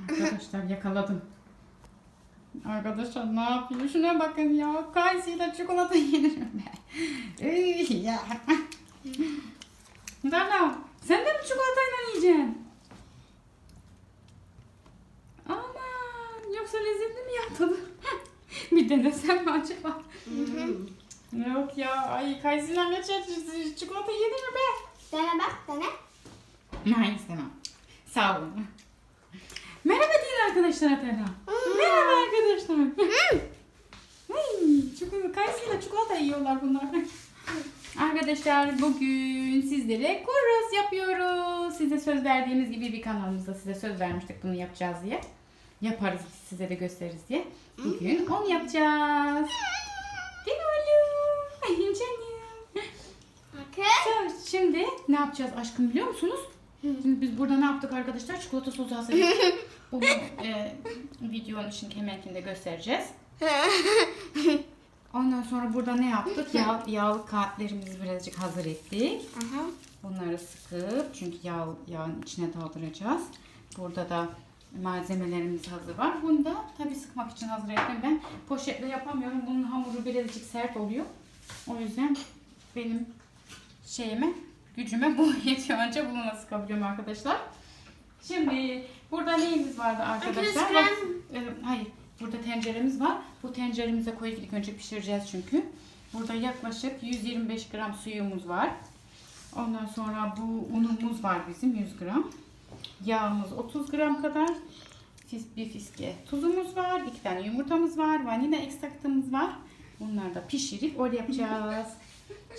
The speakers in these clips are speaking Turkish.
Arkadaşlar yakaladım. Arkadaşlar ne yapıyor? Şuna bakın ya. Kayısıyla çikolata yenir mi? Üy, ya. Dana sen de mi çikolatayla yiyeceksin? Aman yoksa lezzetli mi ya tadı? bir denesem mi acaba? Yok ya. Ay kayısıyla ne çi- çikolata yenir mi be? Dene bak dene. Hayır istemem. Sağ olun. Merhaba deyin arkadaşlar Tera. Merhaba arkadaşlar. Çikolata, kayısıyla çikolata yiyorlar bunlar. Arkadaşlar bugün sizlere kuros yapıyoruz. Size söz verdiğimiz gibi bir kanalımızda size söz vermiştik bunu yapacağız diye. Yaparız size de gösteririz diye. Bugün onu yapacağız. Değil mi oğlum? Canım. Evet, Şimdi ne yapacağız aşkım biliyor musunuz? Şimdi biz burada ne yaptık arkadaşlar? Çikolata sosu hazırladık. Bunu e, videonun için hemenkinde göstereceğiz. Ondan sonra burada ne yaptık? Yağ, yağlı kağıtlarımızı birazcık hazır ettik. Aha. Bunları sıkıp çünkü yağ, yağın içine daldıracağız. Burada da malzemelerimiz hazır var. Bunu da tabii sıkmak için hazır ettim. Ben poşetle yapamıyorum. Bunun hamuru birazcık sert oluyor. O yüzden benim şeyime, gücüme bu yetiyor. Anca bununla sıkabiliyorum arkadaşlar. Şimdi burada neyimiz vardı arkadaşlar? Bak, e, hayır. Burada tenceremiz var. Bu tenceremize koyup ilk önce pişireceğiz çünkü. Burada yaklaşık 125 gram suyumuz var. Ondan sonra bu unumuz var bizim 100 gram. Yağımız 30 gram kadar. Fis, bir fiske tuzumuz var. iki tane yumurtamız var. Vanilya ekstraktımız var. Bunları da pişirip öyle yapacağız.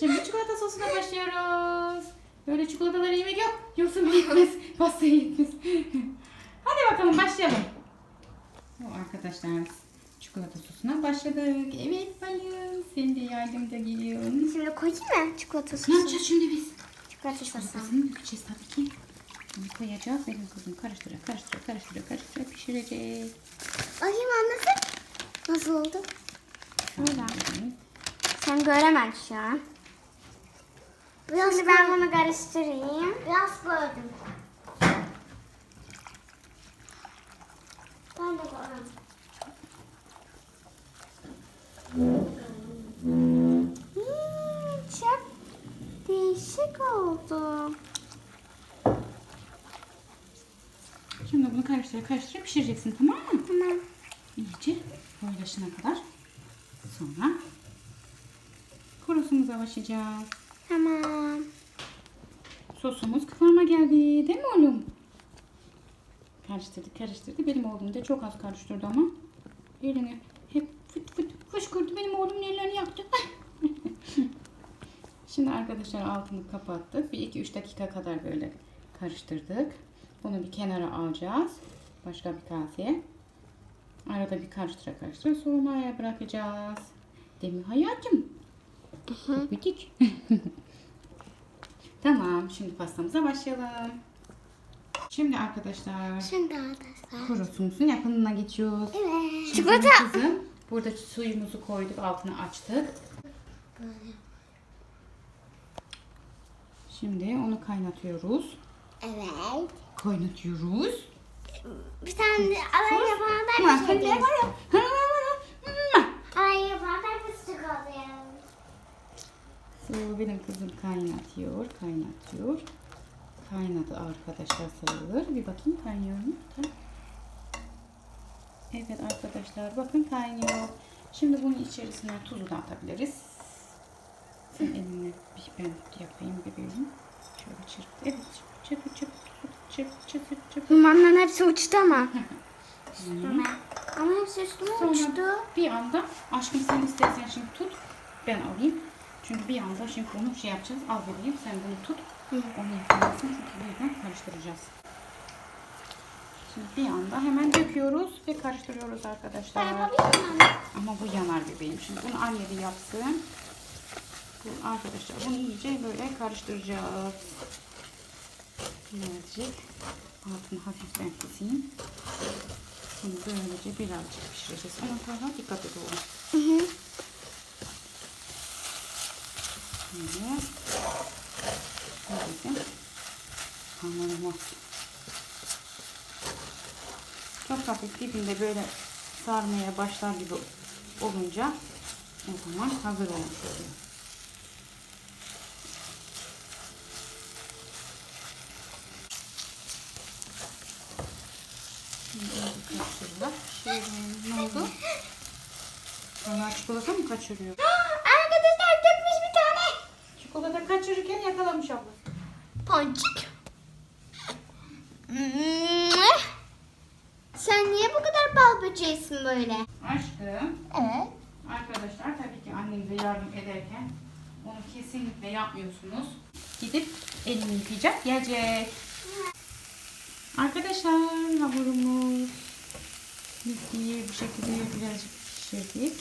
Şimdi çikolata sosuna başlıyoruz. Böyle çikolataları yemek yok. Yoksa yetmez. Pasta yetmez. Hadi bakalım başlayalım. O arkadaşlar çikolata sosuna başladık. Evet balım. Sen de yardımda geliyorsun. Şimdi koyayım mı çikolata Ne sosu? yapacağız şimdi biz? Çikolata sosu. Çikolatasını dökeceğiz tabii ki. Bunu koyacağız. Benim kızım karıştıra karıştıra karıştıra karıştıra pişireceğiz. Bakayım anlasın. Nasıl oldu? Öyle. Evet. Sen göremem şu an. Biraz Şimdi ben bunu karıştırayım. Biraz koydum. Ben de koydum. Hmm, çok değişik oldu. Şimdi bunu karıştıra karıştıra pişireceksin tamam mı? Tamam. İyice koyulaşana kadar. Sonra kurusumuza başlayacağız. Tamam. Sosumuz kıvama geldi değil mi oğlum? Karıştırdı karıştırdı. Benim oğlum da çok az karıştırdı ama. Elini hep fıt fıt fışkırdı. Benim oğlum ellerini yaktı. Şimdi arkadaşlar altını kapattık. Bir 2-3 dakika kadar böyle karıştırdık. Bunu bir kenara alacağız. Başka bir kaseye. Arada bir karıştıra karıştıra soğumaya bırakacağız. Değil mi hayatım? Bitik. tamam şimdi pastamıza başlayalım. Şimdi arkadaşlar Şimdi arkadaşlar. kurusumuzun yakınına geçiyoruz. Evet. Şimdi Çikolata. Kızım, burada suyumuzu koyduk altını açtık. Şimdi onu kaynatıyoruz. Evet. Kaynatıyoruz. Bir tane alay yapana da bir şey ha, ha. Alay yapana da bir şey oluyor. Su benim kızım kaynatıyor, kaynatıyor. Kaynadı arkadaşlar sayılır. Bir bakayım kaynıyor mu? Evet arkadaşlar bakın kaynıyor. Şimdi bunun içerisine tuzu da atabiliriz. Sen elinle bir ben yapayım bebeğim. Şöyle çırp. Evet çırp çırp çırp çırp çırp çırp çırp. Dumanların hepsi uçtu ama. Üstüme. Ama hepsi üstüme uçtu. Sonra bir anda aşkım sen istersen şimdi tut. Ben alayım. Çünkü bir anda şimdi onu şey yapacağız. Al bebeğim sen bunu tut. Onu yapamazsın çünkü birden karıştıracağız. Şimdi bir anda hemen döküyoruz ve karıştırıyoruz arkadaşlar. Ama bu yanar bebeğim. Şimdi bunu anne bir yapsın. Bu arkadaşlar bunu iyice böyle karıştıracağız. Birazcık altını hafiften kısayım. Şimdi böylece birazcık pişireceğiz. Ama sonra dikkat oğlum. Hı hı. Bu bizim hamurumuz. Çok hafif dibinde böyle sarmaya başlar gibi olunca o zaman hazır olmuş oluyor. Şimdi. Şöyle ne oldu? Valla çikolata mı kaçırıyor? Arkadaşlar dökmüş bir tane. Çikolata kaçırırken yakalamış abla. Ponçik. Sen niye bu kadar bal böceğisin böyle? Aşkım. Evet. Arkadaşlar tabii ki annemize yardım ederken onu kesinlikle yapmıyorsunuz. Gidip elini yıkayacak, gelecek. Arkadaşlar hamurumuz bitti. Bu şekilde birazcık pişirdik.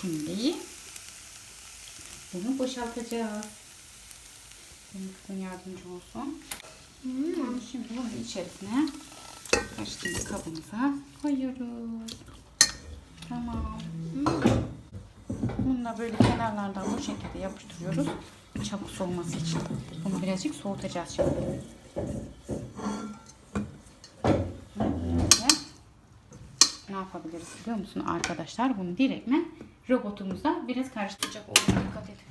Şimdi bunu boşaltacağız. Benim kızım yardımcı olsun. Hmm. Şimdi bunu içerisine karıştırma kabımıza koyuyoruz. Tamam. Bunu da böyle kenarlardan bu şekilde yapıştırıyoruz. Çabuk soğuması için. Bunu birazcık soğutacağız şimdi. Ne yapabiliriz biliyor musun arkadaşlar? Bunu direktmen robotumuzda biraz karıştıracak olmaya dikkat istedim.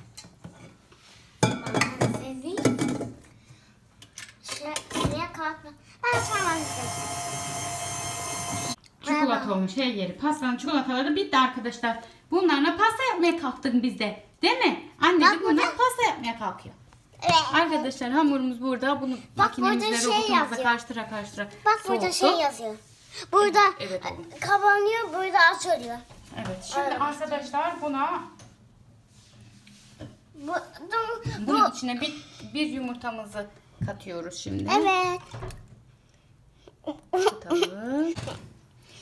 Çikolata olmuş her yeri. Pastanın çikolataları bitti arkadaşlar. Bunlarla pasta yapmaya kalktık biz de. Değil mi? Bak bunlar burada- pasta yapmaya kalkıyor. Evet. Arkadaşlar hamurumuz burada. Bunu makinemizle burada şey robotumuzla yazıyor. karıştıra karıştıra Bak burada soğuttuk. şey yazıyor. Burada Evet oğlum. kapanıyor, burada açılıyor. Evet. Şimdi Evet. arkadaşlar buna Bu, bu, bu. bunun içine bir, bir yumurtamızı katıyoruz şimdi. Evet. Katalım.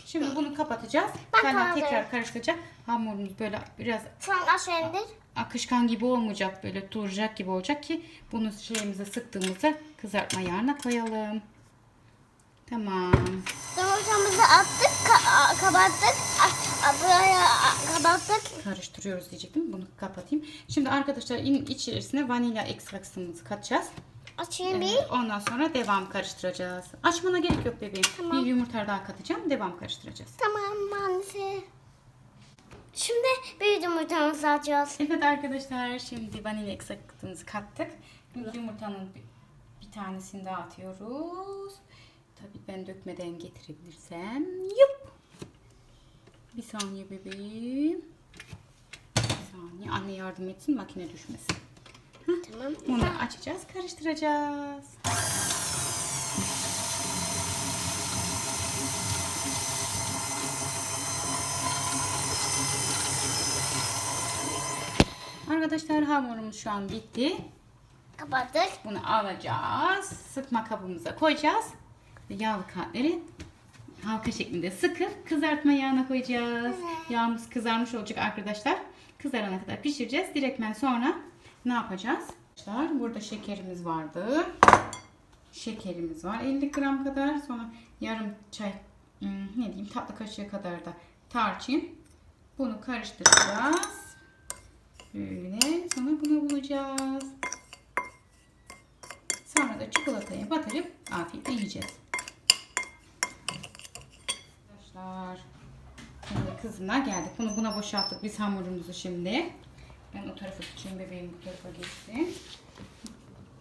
Şimdi bunu kapatacağız. Ben kapatıyorum. tekrar karıştıracak. Hamurumuz böyle biraz Sen aşağı indir. akışkan gibi olmayacak böyle turacak gibi olacak ki bunu şeyimize sıktığımızda kızartma yağına koyalım. Tamam. Yumurtamızı attık, ka- kapattık. Buraya kapattık. Karıştırıyoruz diyecektim. Bunu kapatayım. Şimdi arkadaşlar in- içerisine vanilya ekstraksımızı katacağız. Açayım bir. Ee, ondan sonra devam karıştıracağız. Açmana gerek yok bebeğim. Tamam. Bir yumurta daha katacağım. Devam karıştıracağız. Tamam maalesef. Şimdi bir yumurtamızı açıyoruz. Evet arkadaşlar şimdi vanilya ekstraktımızı kattık. Şimdi yumurtanın bir, bir tanesini daha atıyoruz. Tabii ben dökmeden getirebilirsem. Yup. Bir saniye bebeğim. Bir saniye. Anne yardım etsin makine düşmesin. Tamam. Bunu açacağız, karıştıracağız. Arkadaşlar hamurumuz şu an bitti. Kapattık. Bunu alacağız. Sıkma kabımıza koyacağız. Yağlı kağıtları halka şeklinde sıkıp kızartma yağına koyacağız. Yağımız kızarmış olacak arkadaşlar. Kızarana kadar pişireceğiz. Direktmen sonra ne yapacağız? Arkadaşlar burada şekerimiz vardı. Şekerimiz var 50 gram kadar. Sonra yarım çay hmm, ne diyeyim tatlı kaşığı kadar da tarçın. Bunu karıştıracağız. Böyle sonra bunu bulacağız. Sonra da çikolataya batırıp afiyetle yiyeceğiz. Arkadaşlar kızına geldik. Bunu buna boşalttık biz hamurumuzu şimdi. Ben o tarafa tutayım bebeğim bu tarafa geçsin.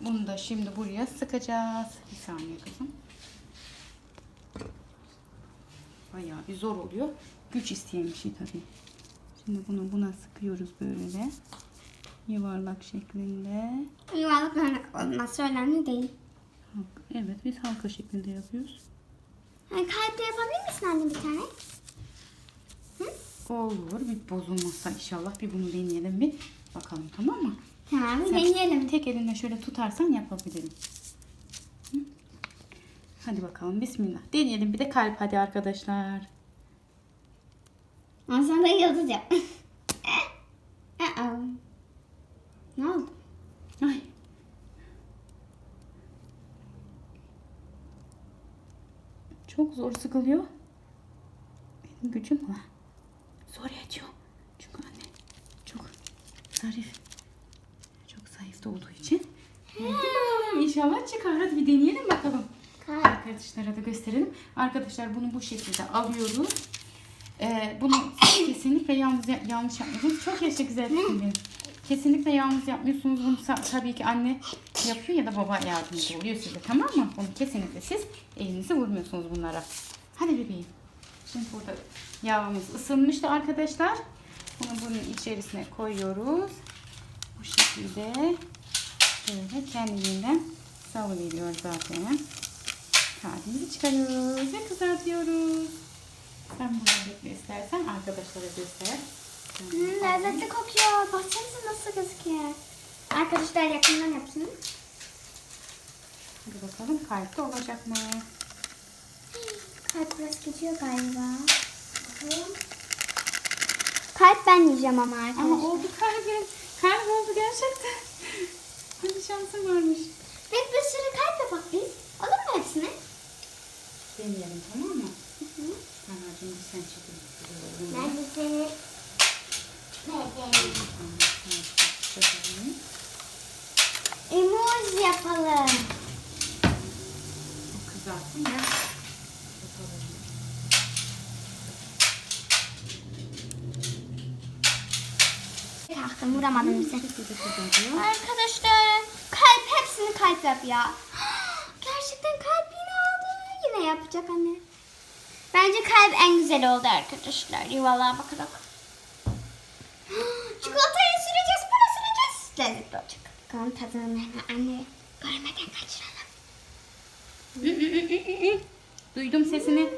Bunu da şimdi buraya sıkacağız. Bir saniye kızım. Bayağı bir zor oluyor. Güç isteyen bir şey tabii. Şimdi bunu buna sıkıyoruz böyle. Yuvarlak şeklinde. Yuvarlak olması önemli değil. Evet biz halka şeklinde yapıyoruz. Hani kalpte yapabilir misin anne bir tane? Olur. Bir bozulmazsa inşallah bir bunu deneyelim bir. Bakalım tamam mı? Tamam Sen deneyelim. Tek elinle şöyle tutarsan yapabilirim. Hı? Hadi bakalım bismillah. Deneyelim bir de kalp hadi arkadaşlar. Ondan sonra yıldız yap. Aa. ne oldu? Ay. Çok zor sıkılıyor. Benim gücüm var. Zor yetiyor. Çünkü anne çok zarif. Çok zayıf olduğu için. İnşallah çıkar. Hadi bir deneyelim bakalım. Arkadaşlara da gösterelim. Arkadaşlar bunu bu şekilde alıyoruz. Ee, bunu kesinlikle yalnız ya- yanlış yapmıyorsunuz. Çok yaşa güzel benim. Kesinlikle yalnız yapmıyorsunuz. Bunu tabii ki anne yapıyor ya da baba yardımcı oluyor size tamam mı? Bunu kesinlikle siz elinizi vurmuyorsunuz bunlara. Hadi bebeğim. Şimdi burada yağımız ısınmıştı arkadaşlar. Bunu bunun içerisine koyuyoruz. Bu şekilde böyle kendiliğinden salıveriyor zaten. Kağıdımızı çıkarıyoruz ve kızartıyoruz. Sen bunu bekle istersen arkadaşlara göster. Hmm, lezzetli kokuyor. Baksanıza nasıl gözüküyor. Arkadaşlar yakından yapsın. Hadi bakalım kalpte olacak mı? Kalp biraz geçiyor galiba. Kalp ben yiyeceğim ama arkadaşlar. Ama oldu kalbim. Kalp oldu gerçekten. Hadi şansın varmış. Pek bir sürü kalp yapak biz. Olur mu hepsini? Deneyelim tamam mı? Tanrıcığım bir sen çekil. Ben de seni emoji yapalım. Kızarttım ya. Yapalım. Taktım vuramadım bize. Arkadaşlar kalp hepsini kalp yap ya. Gerçekten kalp yine oldu. Yine yapacak anne. Bence kalp en güzel oldu arkadaşlar. Yuvalığa bakarak. Çikolatayı süreceğiz, buna süreceğiz. Lezzetli olacak. Bakalım tadını hemen anne görmeden kaçıralım. Duydum sesini.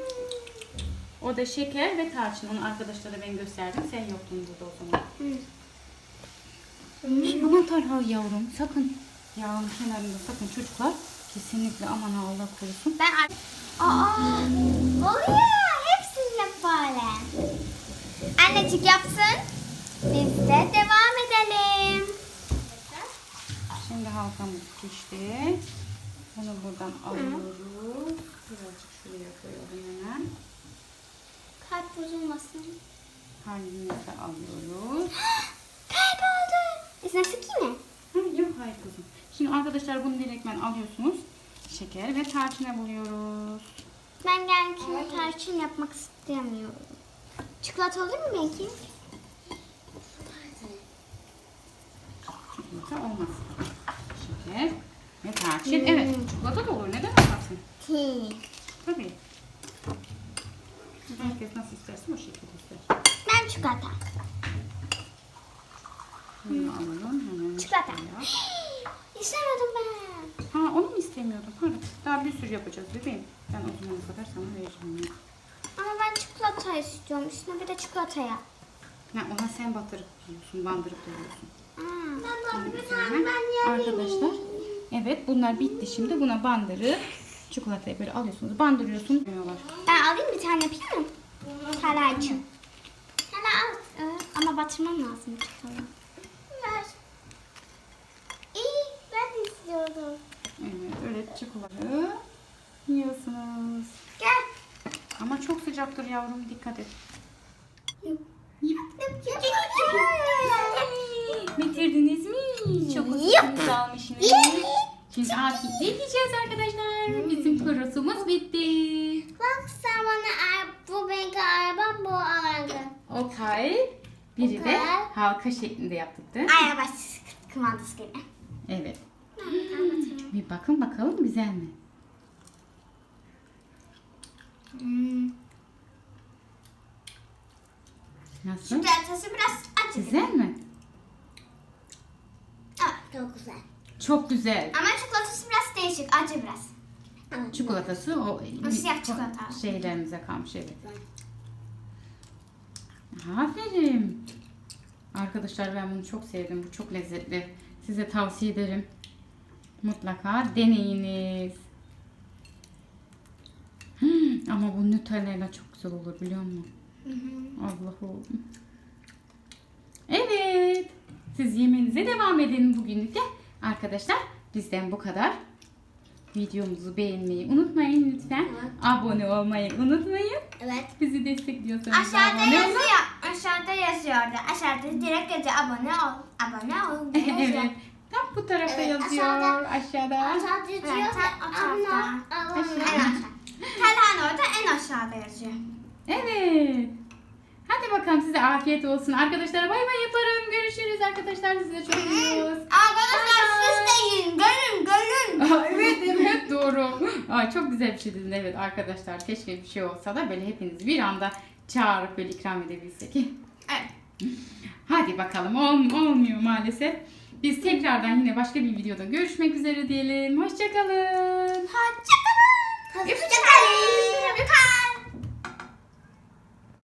O da şeker ve tarçın. Onu arkadaşlara ben gösterdim. Sen yoktun burada o zaman. Aman Tarhal yavrum sakın. Yağın kenarında sakın çocuklar. Kesinlikle aman Allah korusun. Ben ar- Aa, oluyor. Hepsini böyle. Annecik yapsın. Biz de devam edelim. Şimdi halkamız pişti. Bunu buradan alıyoruz. Birazcık şuraya koyalım hemen. Kalp bozulmasın. Halimizi alıyoruz. Kalp. Üstüne sıkayım mı? Ha, yok hayır kızım. Şimdi arkadaşlar bunu direktmen alıyorsunuz. Şeker ve tarçına buluyoruz. Ben gerekirse tarçın yapmak istemiyorum. Çikolata olur mu belki? Çikolata olmaz. Şeker ve tarçın. Evet çikolata da olur. Neden olmasın? Hı. Tabii. Herkes nasıl isterse o şekilde ister. Ben çikolata. Bunu alalım hemen. Çikolata. İstemedim ben. Ha onu mu istemiyordun? Pardon. Daha bir sürü yapacağız bebeğim. Ben o zamana kadar sana vereceğim. ya. Ama ben çikolata istiyorum. Üstüne bir de çikolata yap. Ha, ona sen batırıp yiyorsun, bandırıp yiyorsun. Ben Üzerine. Arkadaşlar, evet bunlar bitti şimdi. Buna bandırıp çikolatayı böyle alıyorsunuz, bandırıyorsun. Yiyorlar. Ben alayım bir tane yapayım mı? Tarayçım. Sen al. Evet, ama batırmam lazım çikolatayı. Ver. De istiyordum. Evet, öyle çikolatayı yiyorsunuz. Gel. Ama çok sıcaktır yavrum, dikkat et. Bitirdiniz mi? Çok uzun almışsınız. Şimdi afiyetle yiyeceğiz arkadaşlar. Bizim kurosumuz bitti. Bak sen bana bu benimki arabam bu araba. Okay. Biri de Okay. halka şeklinde yaptık değil mi? Araba kumandası gibi. Evet. Bir bakın bakalım güzel mi? Hmm. Nasıl? Çikolatası biraz acı. Güzel mi? Evet, çok güzel. Çok güzel. Ama çikolatası biraz değişik, acı biraz. Çikolatası o O siyah çikolata. şeylerimize kalmış evet. Aferin. Arkadaşlar ben bunu çok sevdim. Bu çok lezzetli. Size tavsiye ederim. Mutlaka deneyiniz. Hmm, ama bu Nutella çok güzel olur biliyor musun? Allah'ım. Evet. Siz yemeğinize devam edin bugünlük de. Arkadaşlar bizden bu kadar. Videomuzu beğenmeyi unutmayın lütfen. Evet. Abone olmayı unutmayın. Evet. Bizi destekliyorsanız Aşağıda abone olun. yazıyor. Aşağıda yazıyordu. Aşağıda direkt yazıyor. Abone ol. Abone ol. yazıyor. evet. Bu tarafta Evet, yazıyor. aşağıda. Aşağıda. Aşağıda yazıyor. Evet, ve o tarafta. abla- Aşağı. En aşağı. Talhan orada en aşağıda yazıyor. Evet. Hadi bakalım size afiyet olsun. Arkadaşlara bay bay yaparım. Görüşürüz arkadaşlar. Size çok seviyoruz. Arkadaşlar siz de yiyin. Görün görün. Aa, evet evet doğru. Ay, çok güzel bir şey dedin evet arkadaşlar. Keşke bir şey olsa da böyle hepinizi bir anda çağırıp böyle ikram edebilsek. Evet. Hadi bakalım Ol- olmuyor maalesef. Biz tekrardan yine başka bir videoda görüşmek üzere diyelim. Hoşçakalın. Hoşçakalın. Hoşçakalın. Öpücük.